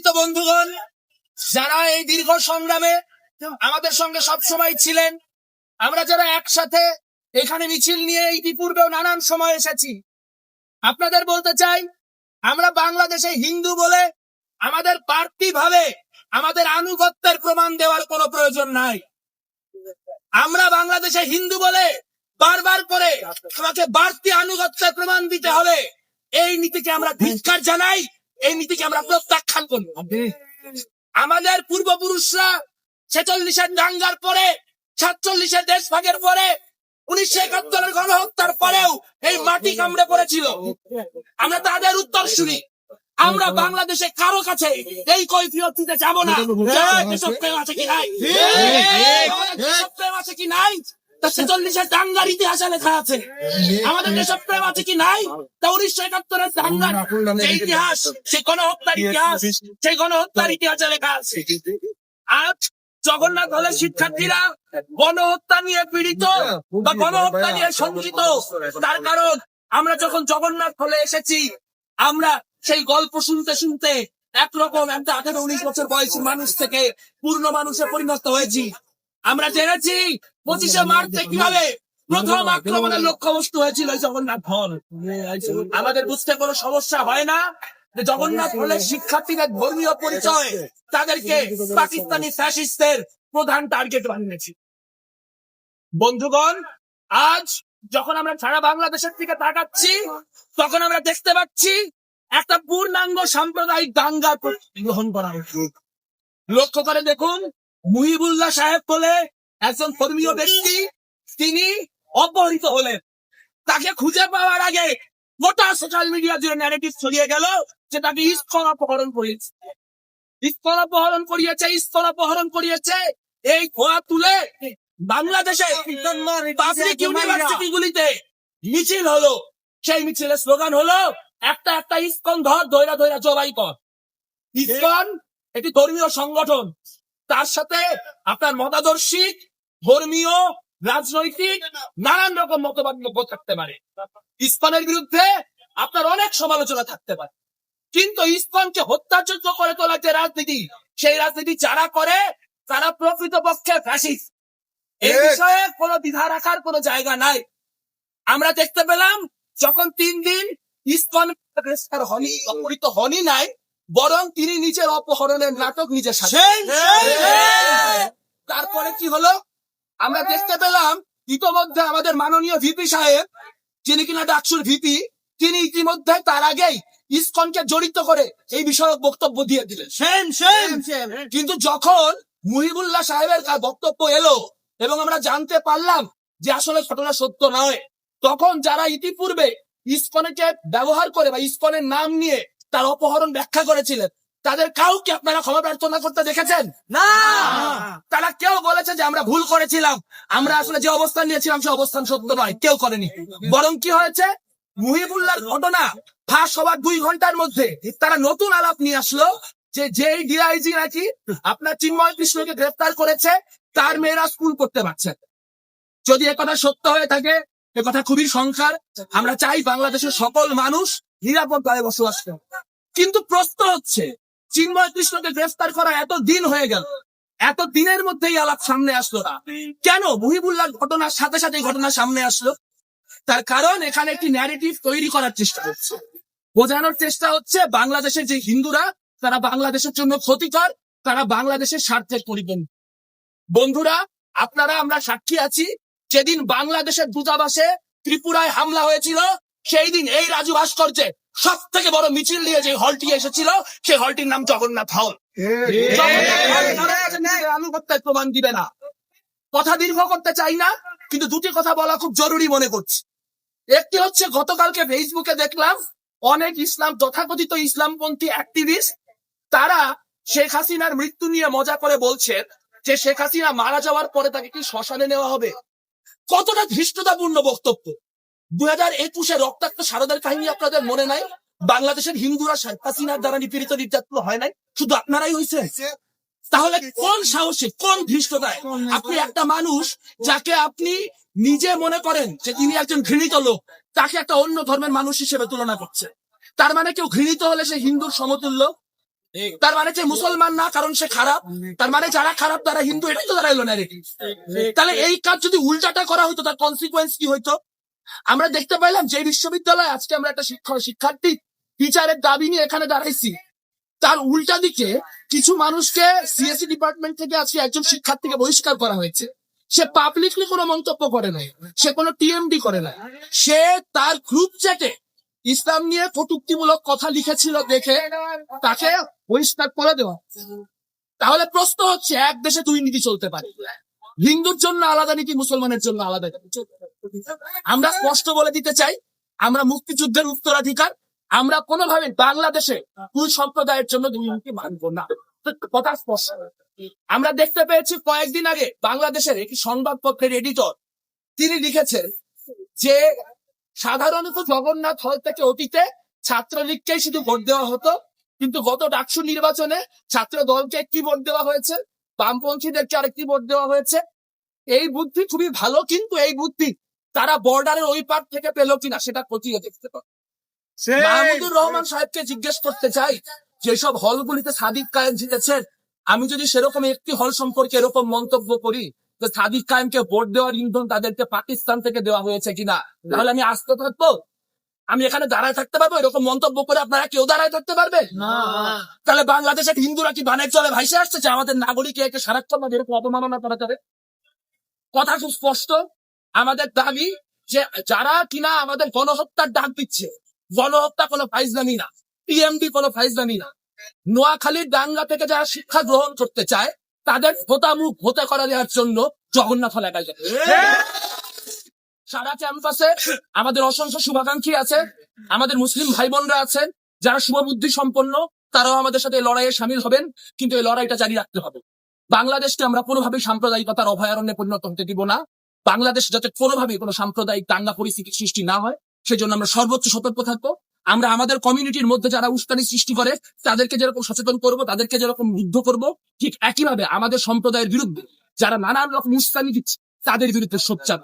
সম্মানিত বন্ধুগণ, যারা এই দীর্ঘ সংগ্রামে আমাদের সঙ্গে সব সময় ছিলেন, আমরা যারা একসাথে এখানে মিছিল নিয়ে ইতিপূর্বেও নানান সময় এসেছি, আপনাদের বলতে চাই, আমরা বাংলাদেশে হিন্দু বলে আমাদের পার্টি ভাবে আমাদের আনুগত্যের প্রমাণ দেওয়ার কোনো প্রয়োজন নাই। আমরা বাংলাদেশে হিন্দু বলে বারবার করে আমাকে বাড়তি আনুগত্যের প্রমাণ দিতে হবে। এই নীতিকে আমরা ধিক্কার জানাই। এই নীতিকে আমরা প্রত্যাখ্যান করি আমাদের পূর্বপুরুষরা ছেচল্লিশের দাঙ্গার পরে সাতচল্লিশের দেশভাগের পরে উনিশশো একাত্তরের গণহত্যার পরেও এই মাটি কামড়ে পড়েছিল। আমরা তাদের উত্তর শুনি। আমরা বাংলাদেশে কারও কাছে এই কৈফিয়ত দিতে যাব না। দেশপ্রেম আছে কি নাই? দেশপ্রেম আছে কি নাই? তা ছেচল্লিশের দাঙ্গার ইতিহাসে লেখা আছে। আমাদের দেশপ্রেম আছে কি নাই? তা উনিশশো একাত্তরের দাঙ্গার যে ইতিহাস সেই গণহত্যার ইতিহাস সেই গণহত্যার ইতিহাসে লেখা আছে। আজ জগন্নাথ হলের শিক্ষার্থীরা গণহত্যা নিয়ে পীড়িত বা গণহত্যা নিয়ে শঙ্কিত। তার কারণ আমরা যখন জগন্নাথ হলে এসেছি আমরা সেই গল্প শুনতে শুনতে একরকম একটা আঠারো উনিশ বছর বয়সী মানুষ থেকে পূর্ণ মানুষে পরিণত হয়েছি। আমরা জেনেছি পঁচিশে মার্চে কীভাবে প্রথম আক্রমণের লক্ষ্যবস্তু হয়েছিল জগন্নাথ হল আমাদের বুঝতে কোনো সমস্যা হয় না জগন্নাথ হলের শিক্ষার্থীদের ধর্মীয় পরিচয় তাদেরকে পাকিস্তানি ফ্যাসিস্টদের প্রধান টার্গেট বানিয়েছি। বন্ধুগণ, আজ যখন আমরা সারা বাংলাদেশের দিকে তাকাচ্ছি, তখন আমরা দেখতে পাচ্ছি একটা পূর্ণাঙ্গ সাম্প্রদায়িক দাঙ্গা গ্রহণ করা লক্ষ্য করে দেখুন মুহিবুল্লাহ সাহেব বলে একজন ধর্মীয় ব্যক্তি, তিনি অপহৃত হলেন। তাকে খুঁজে পাওয়ার আগে গোটা সোশ্যাল মিডিয়া জুড়ে ন্যারেটিভ ছড়িয়ে গেল যে তাকে ইস্কন অপহরণ করিয়েছে। ইস্কন অপহরণ করিয়েছে ইস্কন অপহরণ করিয়েছে, এই খোয়া তুলে বাংলাদেশে পাবলিক ইউনিভার্সিটি গুলিতে মিছিল হলো। সেই মিছিলের স্লোগান হলো, একটা একটা ইস্কন ধর দৈরা দৈরা জবাই কর। ইস্কন একটি ধর্মীয় সংগঠন। তার সাথে আপনার মতাদর্শী ধর্মীয় রাজনৈতিক নানান রকম মতবাদ থাকতে পারে। ইস্কনের বিরুদ্ধে আপনার অনেক সমালোচনা থাকতে পারে। কিন্তু ইস্কনকে হত্যাযোগ্য করে তোলার যে রাজনীতি সেই রাজনীতি যারা করে তারা প্রকৃতপক্ষে ফ্যাসিস্ট এই বিষয়ে কোনো দ্বিধা রাখার কোনো জায়গা নাই। আমরা দেখতে পেলাম যখন তিন দিন ইস্কন গ্রেফতার হনি অপহৃত হনি নাই বরং তিনি নিজের অপহরণের নাটক নিজে সাজান। তারপরে কি হলো? আমরা দেখতে পেলাম ইতোমধ্যে আমাদের মাননীয় ভিপি সাহেব যিনি কিনা ডাকসুর ভিপি তিনি ইতিমধ্যে তার আগেই ইসকনকে জড়িত করে এই বিষয়ক বক্তব্য দিয়ে দিলেন। কিন্তু যখন মুহিবুল্লাহ সাহেবের বক্তব্য এলো এবং আমরা জানতে পারলাম যে আসলে ঘটনা সত্য নয় তখন যারা ইতিপূর্বে ইসকনকে ব্যবহার করে বা ইসকনের নাম নিয়ে তার অপহরণ ব্যাখ্যা করেছিলেন। তাদের কাউকে আপনারা ক্ষমা প্রার্থনা করতে দেখেছেন? না! তারা কেউ বলেছে যে আমরা ভুল করেছিলাম। আমরা আসলে যে অবস্থান নিয়েছিলাম, সে অবস্থান সত্য নয়। কেউ করেনি। বরং কি হয়েছে? মুহিবুল্লাহর ঘটনা ফাঁস হওয়ার দুই ঘণ্টার মধ্যে তারা নতুন আলাপ নিয়ে আসলো যে যেই ডিআইজি নাকি আপনার চিন্ময় কৃষ্ণকে গ্রেফতার করেছে, তার মেয়েরা স্কুল করতে পারছে যদি একথা সত্য হয়ে থাকে কথা খুবই সংখ্যার আমরা চাই বাংলাদেশের সকল মানুষ নিরাপদভাবে বসবাস করে। কিন্তু প্রশ্ন হচ্ছে, চিন্ময় কৃষ্ণকে গ্রেফতার করা এত দিন হয়ে গেল, এত দিনের মধ্যেই আলাপ সামনে আসলো না। কেন? মুহিবুল্লাহ ঘটনার সাথে সাথে ঘটনা সামনে আসলো। তার কারণ এখানে একটি ন্যারেটিভ তৈরি করার চেষ্টা হচ্ছে। বোঝানোর চেষ্টা হচ্ছে, বাংলাদেশের যে হিন্দুরা, তারা বাংলাদেশের জন্য ক্ষতিকর, তারা বাংলাদেশের স্বার্থের পরিপন্থী বন্ধুরা, আপনারা, আমরা সাক্ষী আছি, যেদিন বাংলাদেশের দূতাবাসে ত্রিপুরায় হামলা হয়েছিল সেই দিন এই রাজু ভাস্কর্যে সব থেকে বড় মিছিল নিয়ে যে হলটি এসেছিল সেই হলটির নাম জগন্নাথ হল প্রমাণ দিবে না। কথা দীর্ঘ করতে চাই না, কিন্তু দুটি কথা বলা খুব জরুরি মনে করছি। একটি হচ্ছে, গতকালকে ফেসবুকে দেখলাম, অনেক ইসলাম তথাকথিত ইসলামপন্থী অ্যাক্টিভিস্ট তারা শেখ হাসিনার মৃত্যু নিয়ে মজা করে বলছেন যে শেখ হাসিনা মারা যাওয়ার পরে তাকে কি শ্মশানে নেওয়া হবে। কতটা ধৃষ্টতাপূর্ণ বক্তব্য। দুই হাজার একুশে রক্তাক্ত সারদার কাহিনী আপনাদের মনে নাই? বাংলাদেশের হিন্দুরা শেখ হাসিনার দ্বারা নিপীড়িত নির্যাতিত হয় নাই? শুধু আপনারাই হয়েছে? তাহলে কোন সাহসে, কোন ধৃষ্টতায় আপনি একটা মানুষ যাকে আপনি নিজে মনে করেন যে তিনি একজন ঘৃণিত লোক, তাকে একটা অন্য ধর্মের মানুষ হিসেবে তুলনা করছে? তার মানে কেউ ঘৃণিত হলে সে হিন্দুর সমতুল্য? তার মানে যে মুসলমান না, কারণ সে খারাপ? তার মানে যারা খারাপ, তারা হিন্দু, এটাই তো দাঁড়াইলো না তাহলে এই কাজ যদি উল্টাটা করা হতো, তার কনসিকুয়েন্স কি হইতো? আমরা দেখতে পাইলাম যে বিশ্ববিদ্যালয়ে আজকে আমরা একটা শিক্ষক, শিক্ষার্থী টিচারের দাবি নিয়ে এখানে দাঁড়াইছি। তার উল্টা দিকে কিছু মানুষকে সিএসসি ডিপার্টমেন্ট থেকে আজকে একজন শিক্ষার্থীকে বহিষ্কার করা হয়েছে। সে পাবলিকলি কোনো মন্তব্য করে নাই, সে কোনো টিএমডি করে নাই। সে তার গ্রুপ চ্যাটে ইসলাম নিয়ে কটুক্তিমূলক কথা লিখেছিল দেখে তাকে বহিষ্কার করে দেওয়া। তাহলে প্রশ্ন হচ্ছে, এক দেশে দুই নীতি চলতে পারে। হিন্দুর জন্য আলাদা নীতি, মুসলমানের জন্য আলাদা আমরা স্পষ্ট বলে দিতে চাই, আমরা মুক্তিযুদ্ধের উত্তরাধিকার, আমরা কোনোভাবে বাংলাদেশে দুই সম্প্রদায়ের জন্য দুই নীতি মানব না। কথা স্পষ্ট। আমরা দেখতে পেয়েছি কয়েকদিন আগে বাংলাদেশের একটি সংবাদপত্রের এডিটর, তিনি লিখেছেন যে সাধারণত জগন্নাথ হল থেকে অতীতে ছাত্রলীগকেই শুধু ভোট দেওয়া হতো, কিন্তু গত ডাকসু নির্বাচনে ছাত্র দলকে কি ভোট দেওয়া হয়েছে? বামপন্থীদেরকে আরেকটি ভোট দেওয়া হয়েছে। এই বুদ্ধি খুবই ভালো কিন্তু এই বুদ্ধি তারা বর্ডারের ওই পার থেকে পেল কিনা সেটা খতিয়ে দেখতে পাবে। মাহমুদুর রহমান সাহেবকে জিজ্ঞেস করতে চাই যেসব হলগুলিতে সাদিক কায়েম জিতেছেন আমি যদি সেরকম একটি হল সম্পর্কে এরকম মন্তব্য করি যে সাদিক কায়েমকে ভোট দেওয়ার ইন্ধন তাদেরকে পাকিস্তান থেকে দেওয়া হয়েছে কিনা তাহলে আমি আসতে থাকব? আমি এখানে দাঁড়ায় থাকতে পারব? এরকম মন্তব্য করে আপনারা কেউ দাঁড়ায় থাকতে পারবে তাহলে বাংলাদেশের হিন্দুরা কি বানের চলে ভাইসে আসছে? যে আমাদের নাগরিক একে সারাক্ষণ না এরকম অপমাননা করা যাবে? কথা খুব স্পষ্ট। আমাদের দাবি যে যারা কিনা আমাদের গণহত্যার ডাক দিচ্ছে গণহত্যা কোনো ফাইজলামি না টিএমডি কোনো ফাইজলামি না। নোয়াখালীর দাঙ্গা থেকে যারা শিক্ষা গ্রহণ করতে চায় তাদের হোতামুখ হতে করা দেওয়ার জন্য জগন্নাথ হল একাই যায়। সারা ক্যাম্পাসে আমাদের অসংখ্য শুভাকাঙ্ক্ষী আছে, আমাদের মুসলিম ভাই বোনরা আছেন, যারা শুভবুদ্ধি সম্পন্ন, তারাও আমাদের সাথে লড়াইয়ে সামিল হবেন, কিন্তু এই লড়াইটা জারি রাখতে হবে। বাংলাদেশকে আমরা কোনোভাবেই সাম্প্রদায়িকতার অভয়ারণ্যে পরিণত হতে দিব না। বাংলাদেশ যাতে কোনোভাবেই কোনো সাম্প্রদায়িক দাঙ্গা পরিস্থিতির সৃষ্টি না হয়, সেজন্য আমরা সর্বোচ্চ সতর্ক থাকব। আমরা আমাদের কমিউনিটির মধ্যে যারা উস্কানি সৃষ্টি করে, তাদেরকে যেরকম সচেতন করব, তাদেরকে যেরকম মুগ্ধ করব, ঠিক একইভাবে আমাদের সম্প্রদায়ের বিরুদ্ধে যারা নানান রকম উস্কানি দিচ্ছে, তাদের বিরুদ্ধে সোচ্চার।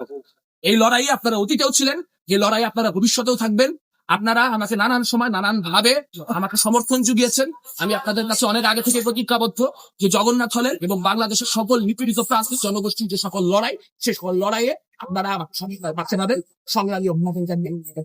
এই লড়াইয়ে আপনারা অতীতেও ছিলেন, এই লড়াই আপনারা ভবিষ্যতেও থাকবেন। আপনারা আমাকে নানান সময় নানান ভাবে আমাকে সমর্থন জুগিয়েছেন। আমি আপনাদের কাছে অনেক আগে থেকে প্রতিজ্ঞাবদ্ধ যে জগন্নাথ হলের এবং বাংলাদেশের সকল নিপীড়িত প্রান্তিক জনগোষ্ঠীর যে সকল লড়াই, সে সকল লড়াইয়ে আপনারা আমাকে সঙ্গে পাবেন সংগ্রামী অভিনন্দন জানিয়ে।